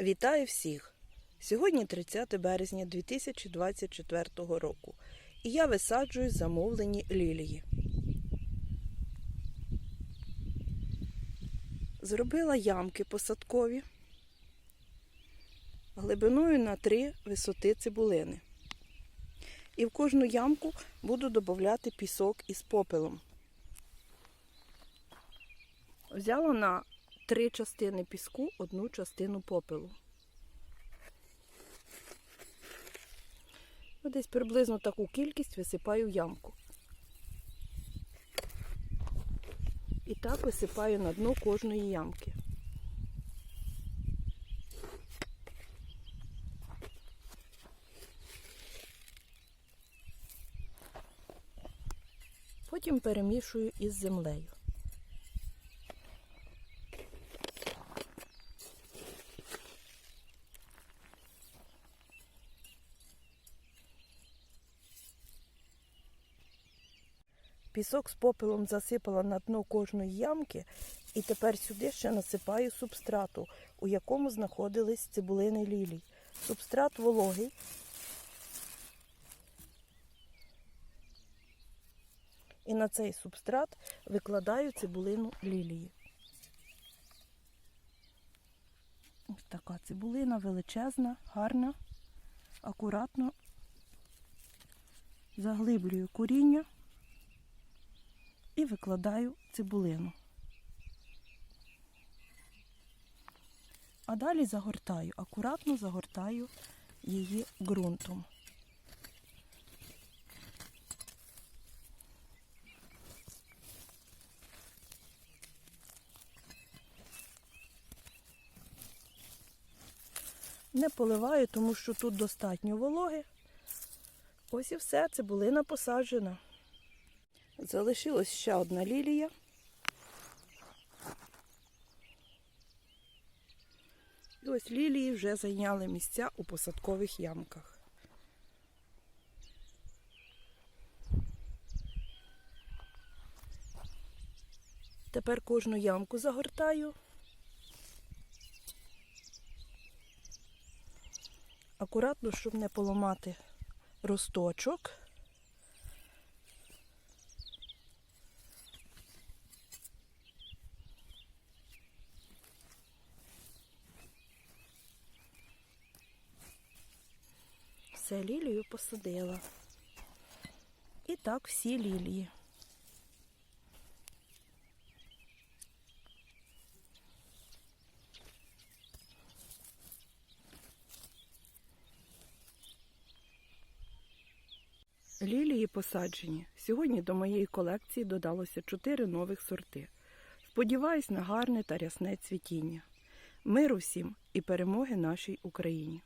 Вітаю всіх! Сьогодні 30 березня 2024 року і я висаджую замовлені лілії. Зробила ямки посадкові глибиною на 3 висоти цибулини. І в кожну ямку буду додати пісок із попелом. Взяла на три частини піску, одну частину попелу. Ну, Десь приблизно таку кількість висипаю в ямку. І так висипаю на дно кожної ямки. Потім перемішую із землею. Пісок з попелом засипала на дно кожної ямки, і тепер сюди ще насипаю субстрату, у якому знаходились цибулини лілій. Субстрат вологий. І на цей субстрат викладаю цибулину лілії. Ось така цибулина величезна, гарна, акуратно заглиблюю коріння викладаю цибулину. А далі загортаю, акуратно загортаю її ґрунтом. Не поливаю, тому що тут достатньо вологи. Ось і все, цибулина посаджена. Залишилась ще одна лілія. І ось лілії вже зайняли місця у посадкових ямках. Тепер кожну ямку загортаю. Акуратно, щоб не поламати росточок. Все, лілію посадила. І так всі лілії. Лілії посаджені. Сьогодні до моєї колекції додалося чотири нових сорти. Сподіваюсь на гарне та рясне цвітіння. Миру всім і перемоги нашій Україні!